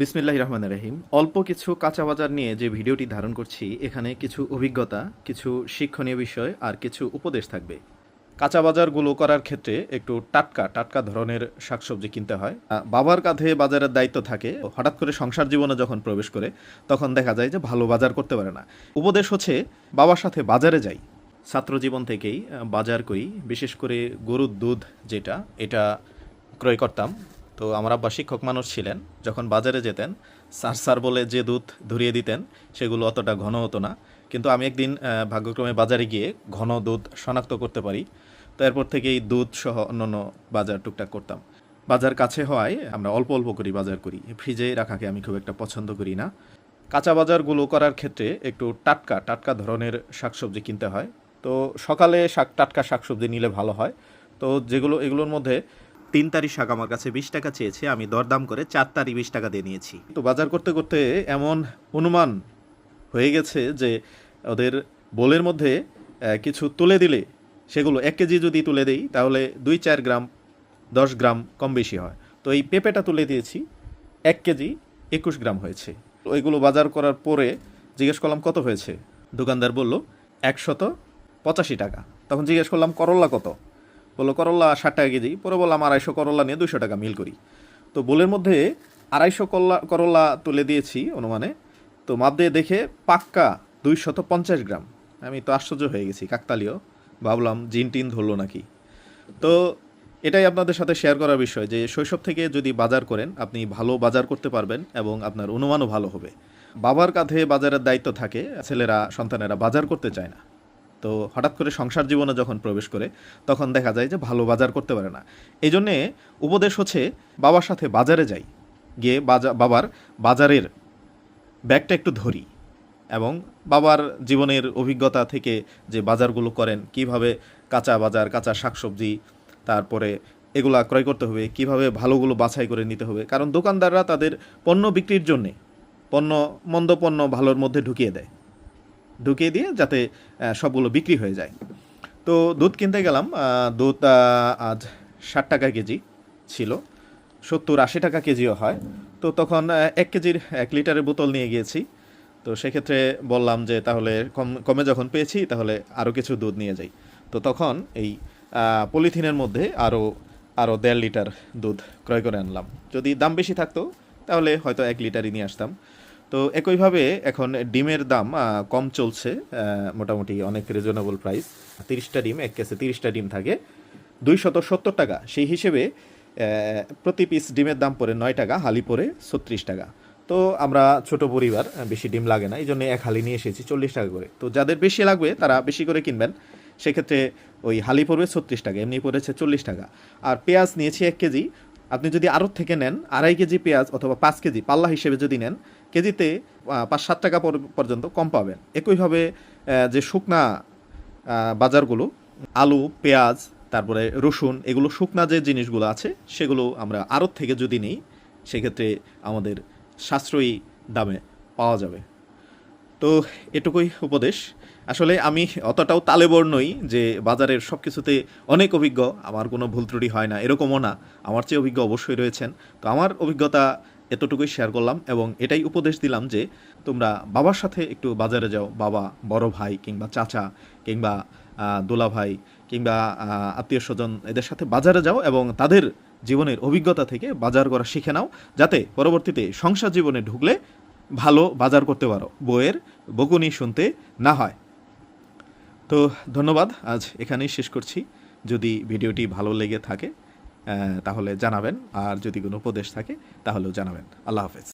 বিসমিল্লাহ রহমান রহিম। অল্প কিছু কাঁচা বাজার নিয়ে যে ভিডিওটি ধারণ করছি, এখানে কিছু অভিজ্ঞতা, কিছু শিক্ষণীয় বিষয় আর কিছু উপদেশ থাকবে। কাঁচা বাজারগুলো করার ক্ষেত্রে একটু টাটকা টাটকা ধরনের শাকসবজি কিনতে হয়। বাবার কাঁধে বাজারের দায়িত্ব থাকে, হঠাৎ করে সংসার জীবনে যখন প্রবেশ করে, তখন দেখা যায় যে ভালো বাজার করতে পারে না। উপদেশ হচ্ছে, বাবার সাথে বাজারে যাই। ছাত্র জীবন থেকেই বাজার করি। বিশেষ করে গরুর দুধ যেটা, এটা ক্রয় করতাম। তো আমার আব্বা শিক্ষক মানুষ ছিলেন। যখন বাজারে যেতেন সার স্যার বলে যে দুধ ধরিয়ে দিতেন, সেগুলো অতটা ঘন হতো না। কিন্তু আমি একদিন ভাগ্যক্রমে বাজারে গিয়ে ঘন দুধ শনাক্ত করতে পারি। তো এরপর থেকেই দুধ সহ অন্যান্য বাজার টুকটাক করতাম। বাজার কাছে হওয়ায় আমরা অল্প অল্প করি বাজার করি। ফ্রিজে রাখাকে আমি খুব একটা পছন্দ করি না। কাঁচা বাজারগুলো করার ক্ষেত্রে একটু টাটকা টাটকা ধরনের শাকসবজি কিনতে হয়। তো সকালে শাক, টাটকা শাকসবজি নিলে ভালো হয়। তো যেগুলো, এগুলোর মধ্যে তিন তারি শাক আমার কাছে বিশ টাকা চেয়েছে, আমি দরদাম করে চার তারি বিশ টাকা দিয়ে নিয়েছি। তো বাজার করতে করতে এমন অনুমান হয়ে গেছে যে ওদের বোলের মধ্যে কিছু তুলে দিলে, সেগুলো এক কেজি যদি তুলে দেই, তাহলে দুই চার গ্রাম, দশ গ্রাম কম বেশি হয়। তো এই পেঁপেটা তুলে দিয়েছি, এক কেজি একুশ গ্রাম হয়েছে। ওইগুলো বাজার করার পরে জিজ্ঞেস করলাম, কত হয়েছে? দোকানদার বলল, একশত পঁচাশি টাকা। তখন জিজ্ঞেস করলাম করল্লা কত? বলল করল্লা ষাট টাকা কেজি। পরে বললাম আড়াইশো করল্লা নিয়ে দুশো টাকা মিল করি। তো বোলের মধ্যে আড়াইশো করলা করল্লা তুলে দিয়েছি অনুমানে। তো মাপ দিয়ে দেখে পাক্কা দুইশত পঞ্চাশ গ্রাম। আমি তো আশ্চর্য হয়ে গেছি, কাকতালীয়। ভাবলাম, জিন টিন ধরলো নাকি? তো এটাই আপনাদের সাথে শেয়ার করার বিষয় যে, শৈশব থেকে যদি বাজার করেন, আপনি ভালো বাজার করতে পারবেন এবং আপনার অনুমানও ভালো হবে। বাবার কাঁধে বাজারের দায়িত্ব থাকে, ছেলেরা, সন্তানেরা বাজার করতে চায় না। তো হঠাৎ করে সংসার জীবনে যখন প্রবেশ করে, তখন দেখা যায় যে ভালো বাজার করতে পারে না। এই জন্যে উপদেশ হচ্ছে, বাবার সাথে বাজারে যাই। গিয়ে বাজা, বাবার বাজারের ব্যাগটা একটু ধরি এবং বাবার জীবনের অভিজ্ঞতা থেকে যে বাজারগুলো করেন, কীভাবে কাঁচা বাজার, কাঁচা শাকসবজি, তারপরে এগুলা ক্রয় করতে হবে, কীভাবে ভালোগুলো বাছাই করে নিতে হবে। কারণ দোকানদাররা তাদের পণ্য বিক্রির জন্যে, পণ্য, মন্দ পণ্য ভালোর মধ্যে ঢুকিয়ে দেয়। ঢুকিয়ে দিয়ে যাতে সবগুলো বিক্রি হয়ে যায়। তো দুধ কিনতে গেলাম দুধ আজ ষাট টাকা কেজি ছিল, সত্তর আশি টাকা কেজিও হয়। তো তখন এক কেজির এক লিটারের বোতল নিয়ে গিয়েছি। তো সেক্ষেত্রে বললাম যে, তাহলে কম, কমে যখন পেয়েছি, তাহলে আরও কিছু দুধ নিয়ে যাই। তো তখন এই পলিথিনের মধ্যে আরও আরও দেড় লিটার দুধ ক্রয় করে আনলাম। যদি দাম বেশি থাকতো, তাহলে হয়তো এক লিটারই নিয়ে আসতাম। তো একইভাবে এখন ডিমের দাম কম চলছে মোটামুটি অনেক রিজনেবল প্রাইস তিরিশটা ডিম, এক কেসে তিরিশটা ডিম থাকে। দুইশত সত্তর টাকা, সেই হিসেবে প্রতি পিস ডিমের দাম পড়ে নয় টাকা, হালি পড়ে ছত্রিশ টাকা। তো আমরা ছোট পরিবার বেশি ডিম লাগে না এই জন্য এক হালি নিয়ে এসেছি চল্লিশ টাকা করে। তো যাদের বেশি লাগবে, তারা বেশি করে কিনবেন। সেক্ষেত্রে ওই হালি পড়বে ছত্রিশ টাকা, এমনি পড়েছে চল্লিশ টাকা। আর পেঁয়াজ নিয়েছি এক কেজি, আপনি যদি আড়ত থেকে নেন, আড়াই কেজি পেঁয়াজ অথবা পাঁচ কেজি, পাল্লা হিসেবে যদি নেন কেজিতে পাঁচ সাত টাকা পর- পর্যন্ত কম পাবেন। একইভাবে যে শুকনা বাজারগুলো, আলু, পেঁয়াজ, তারপরে রসুন, এগুলো শুকনা যে জিনিসগুলো আছে, সেগুলো আমরা আড়ত থেকে যদি নিই, সেক্ষেত্রে আমাদের সাশ্রয়ী দামে পাওয়া যাবে। তো এটুকুই উপদেশ। আসলে আমি অতটাও তালেবর নই যে বাজারের সব কিছুতে অনেক অভিজ্ঞ, আমার কোনো ভুল ত্রুটি হয় না, এরকমও না। আমার চেয়ে অভিজ্ঞ অবশ্যই রয়েছেন। তো আমার অভিজ্ঞতা এতটুকুই শেয়ার করলাম এবং এটাই উপদেশ দিলাম যে তোমরা বাবার সাথে একটু বাজারে যাও, বাবা, বড় ভাই কিংবা চাচা কিংবা দোলা ভাই কিংবা আত্মীয় স্বজন এদের সাথে বাজারে যাও এবং তাদের জীবনের অভিজ্ঞতা থেকে বাজার করা শিখে নাও যাতে পরবর্তীতে সংসার জীবনে ঢুকলে ভালো বাজার করতে পারো। বইয়ের বকুনি শুনতে না হয়। তো ধন্যবাদ, আজ এখানেই শেষ করছি। যদি ভিডিওটি ভালো লেগে থাকে তাহলে জানাবেন। আর যদি কোনো উপদেশ থাকে তাহলেও জানাবেন। আল্লাহ হাফেজ।